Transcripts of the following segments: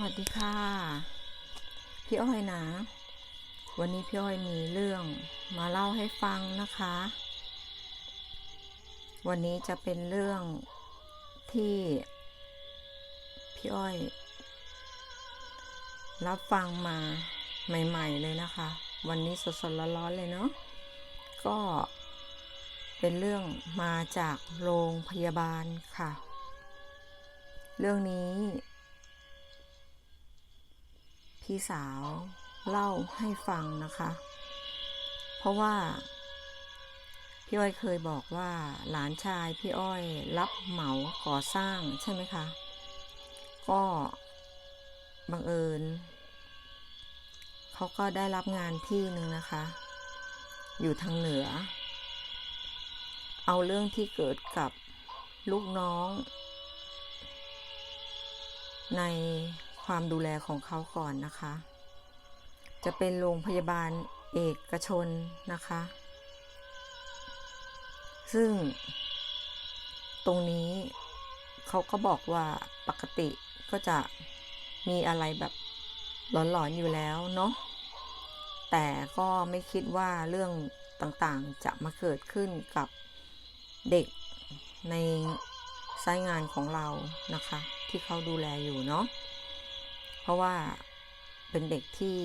วัสดีค่ะ พี่อ้อยนะ วันนี้พี่อ้อยมีเรื่องมาเล่าให้ฟังนะคะ วันนี้จะเป็นเรื่องที่พี่อ้อย รับฟังมาใหม่ ๆเลยนะคะ วันนี้สดๆร้อนๆเลยเนาะก็เป็นเรื่องมาจากโรงพยาบาลค่ะ เรื่องนี้ พี่สาวเล่าให้ฟังนะคะ เพราะว่า พี่อ้อยเคยบอกว่าหลานชายพี่อ้อยรับเหมาก่อสร้างใช่ไหมคะ ก็บังเอิญเขาก็ได้รับงานที่หนึ่งนะคะ อยู่ทางเหนือ เอาเรื่องที่เกิดกับลูกน้อง ใน ความดูแลของเขาก่อนนะคะ จะเป็นโรงพยาบาลเอกชนนะคะ ซึ่ง ตรงนี้เขาก็บอกว่าปกติก็จะมีอะไรแบบหลอนๆอยู่แล้วเนาะแต่ก็ไม่คิดว่าเรื่องต่างๆจะมาเกิดขึ้นกับเด็กในสายงานของเรานะคะ ที่เขาดูแลอยู่เนาะ เพราะว่าเป็นเด็กที่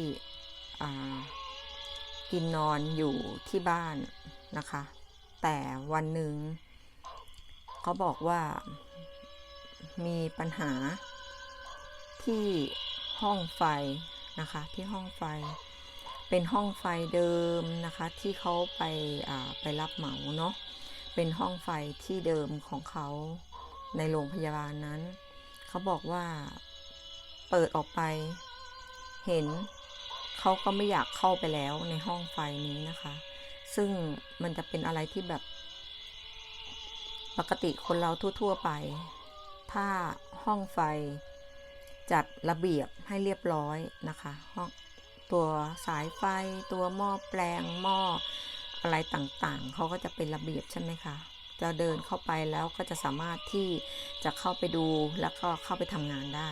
กินนอนอยู่ที่บ้านนะคะ แต่วันหนึ่งเขาบอกว่ามีปัญหาที่ห้องไฟนะคะที่ห้องไฟเป็นห้องไฟเดิมนะคะที่เขาไปไปรับเหมาเนาะเป็นห้องไฟที่เดิมของเขาในโรงพยาบาลนั้น เขาบอกว่า เปิดออกไป เห็นเขาก็ไม่อยากเข้าไปแล้วในห้องไฟนี้นะคะ ซึ่งมันจะเป็นอะไรที่แบบ ปกติคนเราทั่ว ๆ ไป ถ้าห้องไฟจัดระเบียบให้เรียบร้อยนะคะห้องตัวสายไฟตัวหม้อแปลงหม้ออะไรต่างๆ เขาก็จะเป็นระเบียบใช่ไหมคะ จะเดินเข้าไปแล้วก็จะสามารถที่จะเข้าไปดูแล้วก็เข้าไปทำงานได้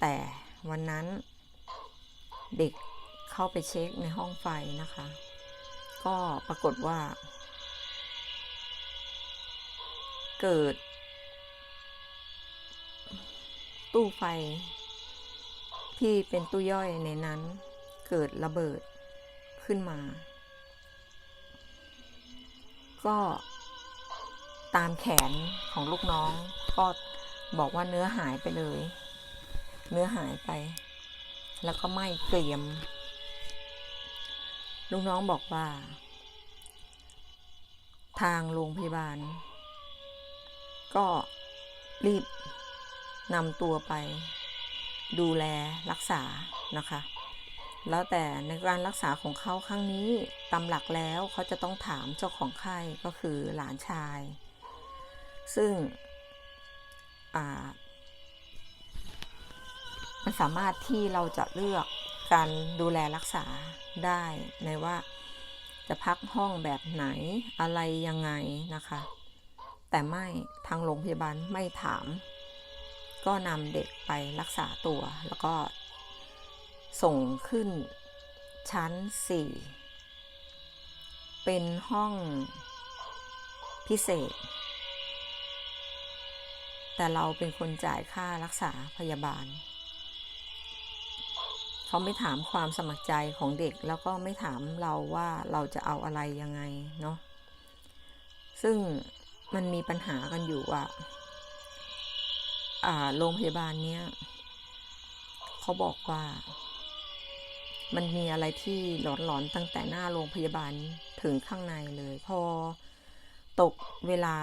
แต่วันนั้นเด็กเข้าไปเช็คในห้องไฟนะคะ ก็ปรากฏว่า เกิด ตู้ไฟ ที่เป็นตู้ย่อยในนั้น เกิดระเบิดขึ้นมา ก็ตามแขนของลูกน้องก็บอกว่าเนื้อหายไปเลย เนื้อหายไป แล้วก็ไหม้เกรียม ลูกน้องบอกว่า ทางโรงพยาบาล ก็รีบนำตัวไป ดูแลรักษานะคะ แล้วแต่ในการรักษาของเขาครั้งนี้ตำหลักแล้วเขาจะต้องถามเจ้าของไข้ก็คือหลานชาย ซึ่ง มันสามารถที่เราจะเลือกการดูแลรักษาได้ในว่าจะพักห้องแบบไหนอะไรยังไงนะคะ แต่ไม่ทางโรงพยาบาลไม่ถาม ก็นำเด็กไปรักษาตัว แล้วก็ส่งขึ้นชั้น 4 เป็นห้องพิเศษ แต่เราเป็นคนจ่ายค่ารักษาพยาบาล เขาไม่ถามความสมัครใจของเด็กแล้วก็ไม่ถามเราว่าเราจะเอาอะไรยังไงเนาะซึ่งมันมีปัญหากันอยู่ว่าโรงพยาบาลเนี้ยเขาบอกว่า มันมีอะไรที่หลอนๆตั้งแต่หน้าโรงพยาบาลถึงข้างในเลย พอตกเวลา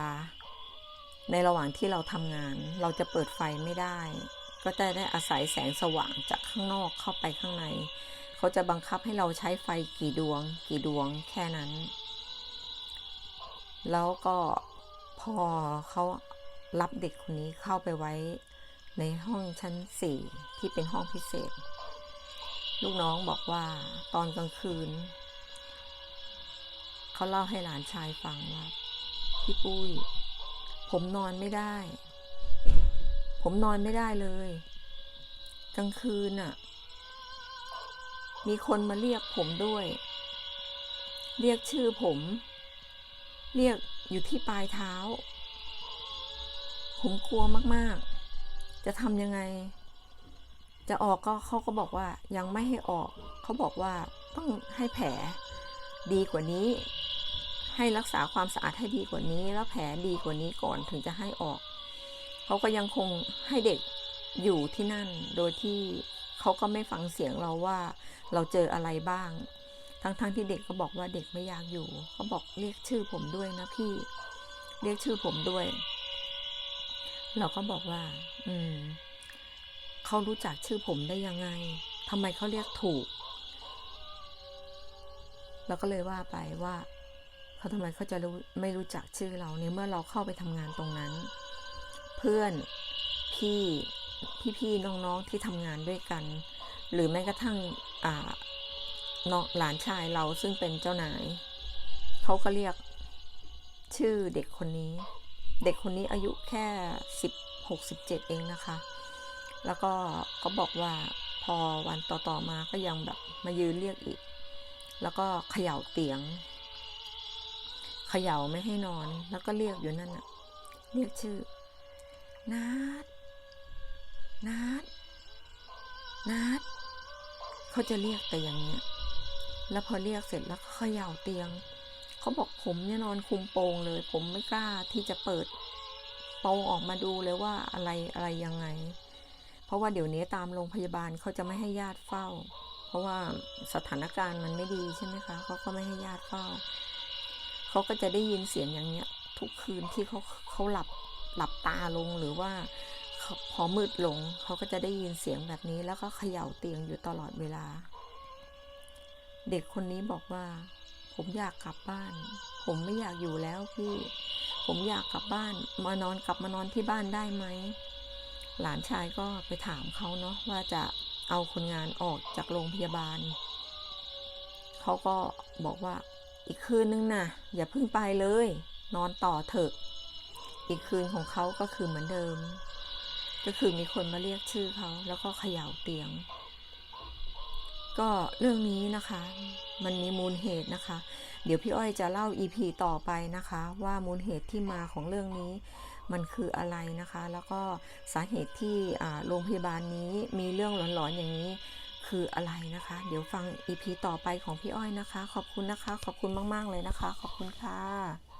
ในระหว่างที่เราทำงาน เราจะเปิดไฟไม่ได้ ก็จะได้อาศัยแสงสว่างจากข้างนอกเข้าไปข้างใน เขาจะบังคับให้เราใช้ไฟกี่ดวง กี่ดวงแค่นั้น แล้วก็พอเขารับเด็กคนนี้เข้าไปไว้ในห้องชั้นสี่ที่เป็นห้องพิเศษ ลูกน้องบอกว่าตอนกลางคืน เขาเล่าให้หลานชายฟังว่าพี่ปุ้ย ผมนอนไม่ได้ ผมนอนไม่ได้เลย กลางคืนน่ะ มีคนมาเรียกผมด้วย เรียกชื่อผม เรียกอยู่ที่ปลายเท้า ผมกลัวมากๆ จะทำยังไง จะออกก็เขาก็บอกว่ายังไม่ให้ออก เขาบอกว่าต้องให้แผลดีกว่านี้ให้รักษาความสะอาดให้ดีกว่านี้ แล้วแผลดีกว่านี้ก่อนถึงจะให้ออก เขาก็ยังคงให้เด็กอยู่ที่นั่น โดยที่เขาก็ไม่ฟังเสียงเราว่าเราเจออะไรบ้าง ทั้งๆทที่เด็กก็บอกว่าเด็กไม่อยากอยู่เขาบอกเรียกชื่อผมด้วยนะพี่ เรียกชื่อผมด้วย เราก็บอกว่า อืมเขารู้จักชื่อผมได้ยังไงทำไมเขาเรียกถูกเราก็เลยว่าไปว่าเขาทำไมเขาจะรู้ไม่รู้จักชื่อเราในเมื่อเราเข้าไปทำงานตรงนั้น พื่อนพี่พี่ๆน้องๆที่ทำงานด้วยกัน หรือแม้กระทั่งน้องหลานชายเราซึ่งเป็นเจ้านาย เขาก็เรียกชื่อเด็กคนนี้ เด็กคนนี้อายุแค่สิบหกสิบเจ็ดเองนะคะ แล้วก็ก็บอกว่าพอวันต่อๆมาก็ยังแบบมายืนเรียกอีก แล้วก็เขย่าเตียง เขย่าไม่ให้นอน แล้วก็เรียกอยู่นั่นน่ะเรียกชื่อ นัดนัดนัดเขาจะเรียกแต่อย่างเนี้ย แล้วพอเรียกเสร็จแล้วเขย่าเตียง เขาบอกผมเนี่ยนอนคุมโปงเลย ผมไม่กล้าที่จะเปิดโปงออกมาดูเลยว่าอะไรอะไรยังไง เพราะว่าเดี๋ยวนี้ตามโรงพยาบาลเขาจะไม่ให้ญาติเฝ้า เพราะว่าสถานการณ์มันไม่ดีใช่ไหมคะเขาก็ไม่ให้ญาติเฝ้า เขาก็จะได้ยินเสียงอย่างเนี้ย ทุกคืนที่เขาเขาหลับ หลับตาลงหรือว่าพอมืดลงเขาก็จะได้ยินเสียงแบบนี้ แล้วก็เขย่าเตียงอยู่ตลอดเวลา เด็กคนนี้บอกว่า ผมอยากกลับบ้าน ผมไม่อยากอยู่แล้วพี่ ผมอยากกลับบ้าน มานอนกลับมานอนที่บ้านได้ไหม หลานชายก็ไปถามเขาเนาะว่าจะเอาคนงานออกจากโรงพยาบาล เขาก็บอกว่าอีกคืนนึงนะอย่าเพิ่งไปเลย นอนต่อเถอะ อีกคืนของเขาก็คือเหมือนเดิม ก็คือมีคนมาเรียกชื่อเขาแล้วก็เขย่าเตียง ก็เรื่องนี้นะคะ มันมีมูลเหตุนะคะ เดี๋ยวพี่อ้อยจะเล่า EP ต่อไปนะคะ ว่ามูลเหตุที่มาของเรื่องนี้มันคืออะไรนะคะ แล้วก็สาเหตุที่โรงพยาบาลนี้มีเรื่องหลอนๆอย่างนี้คืออะไรนะคะ เดี๋ยวฟัง EP ต่อไปของพี่อ้อยนะคะ ขอบคุณนะคะ ขอบคุณมาก ๆ เลยนะคะ ขอบคุณค่ะ